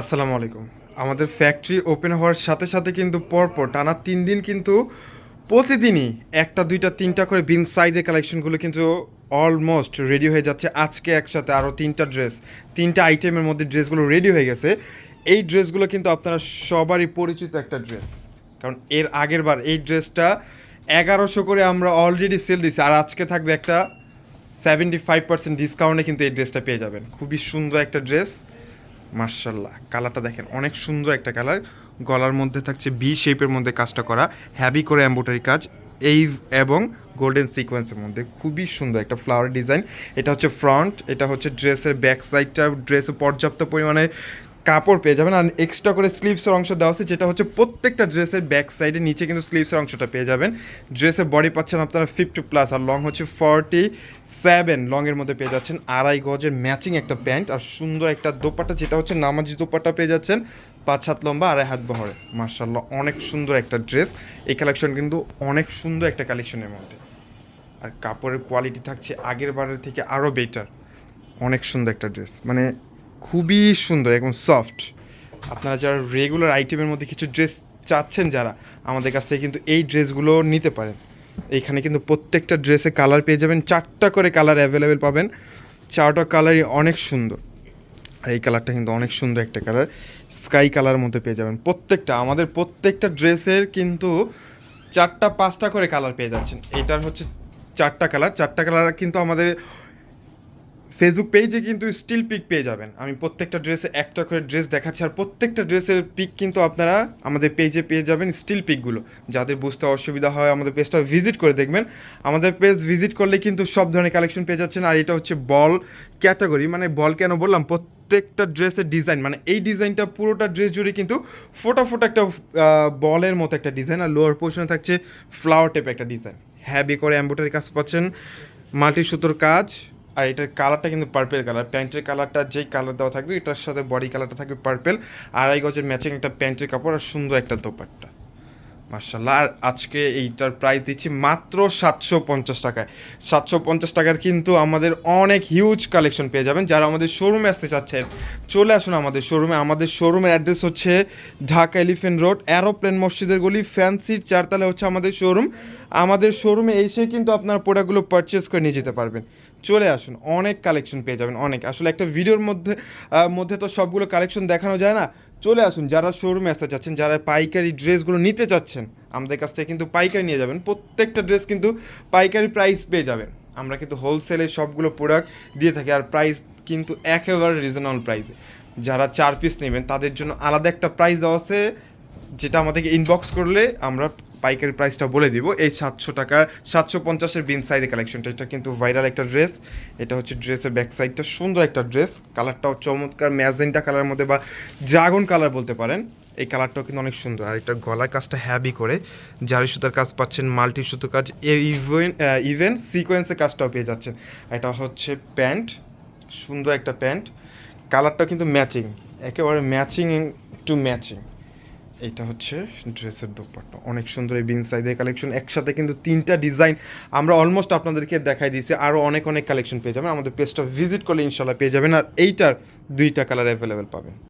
আসসালামু আলাইকুম। আমাদের ফ্যাক্টরি ওপেন হওয়ার সাথে সাথে কিন্তু পরপর টানা তিন দিন কিন্তু প্রতিদিনই একটা, দুইটা, তিনটা করে বিন সাইজের কালেকশনগুলো কিন্তু অলমোস্ট রেডি হয়ে যাচ্ছে। আজকে একসাথে আরও তিনটা ড্রেস তিনটা আইটেমের মধ্যে ড্রেসগুলো রেডি হয়ে গেছে। এই ড্রেসগুলো কিন্তু আপনারা সবারই পরিচিত একটা ড্রেস কারণ এর আগের বার এই ড্রেসটা এগারোশো করে আমরা অলরেডি সেল দিছি আর আজকে থাকবে একটা সেভেন্টি ফাইভ পার্সেন্ট ডিসকাউন্টে কিন্তু এই ড্রেসটা পেয়ে যাবেন। খুবই সুন্দর একটা ড্রেস মার্শাল্লাহ কালারটা দেখেন, অনেক সুন্দর একটা কালার। গলার মধ্যে থাকছে বি শেপের মধ্যে কাজটা করা। হ্যাভি করে অ্যাম্বোটারি কাজ। এই এবং গোল্ডেন সিকোয়েন্সের মধ্যে। খুবই সুন্দর একটা ফ্লাওয়ার ডিজাইন এটা হচ্ছে ফ্রন্ট এটা হচ্ছে ড্রেসের ব্যাক সাইডটা ড্রেসে পর্যাপ্ত পরিমাণে কাপড় পেয়ে যাবেন। আর এক্সট্রা করে স্লিভসের অংশ দেওয়া আছে, যেটা হচ্ছে প্রত্যেকটা ড্রেসের ব্যাক সাইডে নিচে কিন্তু স্লিভসের অংশটা পেয়ে যাবেন। ড্রেসের বডি পাচ্ছেন আপনারা ফিফটি প্লাস আর লং হচ্ছে ফর্টি সেভেন লংয়ের মধ্যে পেয়ে যাচ্ছেন আড়াই গজের ম্যাচিং একটা প্যান্ট, আর সুন্দর একটা দোপাট্টা, যেটা হচ্ছে নামাজি দোপাট্টা পেয়ে যাচ্ছেন। পাঁচ হাত লম্বা, আড়াই হাত বহরে। মার্শাল্লাহ অনেক সুন্দর একটা ড্রেস এই কালেকশন কিন্তু অনেক সুন্দর একটা কালেকশনের মধ্যে। আর কাপড়ের কোয়ালিটি থাকছে আগের বারের থেকে আরও বেটার অনেক সুন্দর একটা ড্রেস মানে খুবই সুন্দর এবং সফট আপনারা যারা রেগুলার আইটেমের মধ্যে কিছু ড্রেস চাচ্ছেন যারা, আমাদের কাছ থেকে কিন্তু এই ড্রেসগুলো নিতে পারেন। এইখানে কিন্তু প্রত্যেকটা ড্রেসে কালার পেয়ে যাবেন, চারটা করে কালার অ্যাভেলেবেল পাবেন। চারটা কালারই অনেক সুন্দর। আর এই কালারটা কিন্তু অনেক সুন্দর একটা কালার স্কাই কালার মধ্যে পেয়ে যাবেন। প্রত্যেকটা, আমাদের প্রত্যেকটা ড্রেসের কিন্তু চারটা, পাঁচটা করে কালার পেয়ে যাচ্ছেন। এটার হচ্ছে চারটা কালার চারটা কালার কিন্তু আমাদের ফেসবুক পেজে কিন্তু স্টিল পিক পেয়ে যাবেন। আমি প্রত্যেকটা ড্রেসে একটা করে ড্রেস দেখাচ্ছি আর প্রত্যেকটা ড্রেসের পিক কিন্তু আপনারা আমাদের পেজে পেয়ে যাবেন স্টিল পিকগুলো যাদের বুঝতে অসুবিধা হয় আমাদের পেজটা ভিজিট করে দেখবেন। আমাদের পেজ ভিজিট করলে কিন্তু সব ধরনের কালেকশন পেয়ে যাচ্ছেন আর এটা হচ্ছে বল ক্যাটাগরি মানে বল কেন বললাম? প্রত্যেকটা ড্রেসের ডিজাইন মানে এই ডিজাইনটা পুরোটা ড্রেস জুড়ে কিন্তু ফোটা ফোটা একটা বলের মতো একটা ডিজাইন আর লোয়ার পোর্শনে থাকছে ফ্লাওয়ার টাইপের একটা ডিজাইন হ্যাভি করে এম্বোটারি কাজ পাচ্ছেন। মাল্টি সুতোর কাজ। আর এটার কালারটা কিন্তু পার্পেল কালার প্যান্টের কালারটা যেই কালার দেওয়া থাকবে, এটার সাথে বডি কালারটা থাকবে পার্পেল আড়াই গজের ম্যাচিং একটা প্যান্টের কাপড় আর সুন্দর একটা দোপাট্টা। মার্শাল্লাহ আর আজকে এইটার প্রাইস দিচ্ছি মাত্র সাতশো পঞ্চাশ টাকায়। সাতশো পঞ্চাশ টাকার কিন্তু আমাদের অনেক হিউজ কালেকশন পেয়ে যাবেন। যারা আমাদের শোরুমে আসতে চাচ্ছেন, চলে আসুন আমাদের শোরুমে আমাদের শোরুমের অ্যাড্রেস হচ্ছে ঢাকা এলিফেন্ট রোড অ্যারোপ্লেন মসজিদের গলি ফ্যান্সির চারতলা হচ্ছে আমাদের শোরুম আমাদের শোরুমে এসে কিন্তু আপনার প্রোডাক্টগুলো পারচেস করে নিয়ে যেতে পারবেন। চলে আসুন, অনেক কালেকশন পেয়ে যাবেন, অনেক। আসলে একটা ভিডিওর মধ্যে মধ্যে তো সবগুলো কালেকশন দেখানো যায় না। চলে আসুন, যারা শোরুমে আসতে চাচ্ছেন, যারা পাইকারি ড্রেসগুলো নিতে চাচ্ছেন, আমাদের কাছ থেকে কিন্তু পাইকারি নিয়ে যাবেন। প্রত্যেকটা ড্রেস কিন্তু পাইকারি প্রাইস পেয়ে যাবেন। আমরা কিন্তু হোলসেলে সবগুলো প্রোডাক্ট দিয়ে থাকি, আর প্রাইস কিন্তু একেবারে রিজনেবল প্রাইসে যারা চার পিস নেবেন, তাদের জন্য আলাদা একটা প্রাইস দেওয়া আছে, যেটা আমাদেরকে ইনবক্স করলে আমরা পাইকারি প্রাইসটা বলে দিব। এই সাতশো টাকার সাতশো পঞ্চাশের বিন সাইজের কালেকশনটা এটা কিন্তু ভাইরাল একটা ড্রেস এটা হচ্ছে ড্রেসের ব্যাক সাইডটা সুন্দর একটা ড্রেস কালারটাও চমৎকার ম্যাজেন্টা কালারের মধ্যে বা ড্রাগন কালার বলতে পারেন। এই কালারটাও কিন্তু অনেক সুন্দর। আর এটা গলার কাজটা হ্যাভি করে। জারি সুতার কাজ পাচ্ছেন, মাল্টি সুতো কাজ ইভেন ইভেন সিকোয়েন্সের কাজটাও পেয়ে যাচ্ছেন। এটা হচ্ছে প্যান্ট, সুন্দর একটা প্যান্ট। কালারটাও কিন্তু ম্যাচিং একেবারে ম্যাচিং টু ম্যাচিং এইটা হচ্ছে ড্রেসের দোপাট্টা। অনেক সুন্দর এই বিন সাইজের কালেকশন একসাথে কিন্তু তিনটা ডিজাইন আমরা অলমোস্ট আপনাদেরকে দেখাই দিয়েছি। আরও অনেক অনেক কালেকশন পেয়ে যাবেন। আমাদের পেজটা ভিজিট করলে ইনশাল্লাহ পেয়ে যাবেন। আর এইটার দুইটা কালার অ্যাভেলেবেল পাবেন।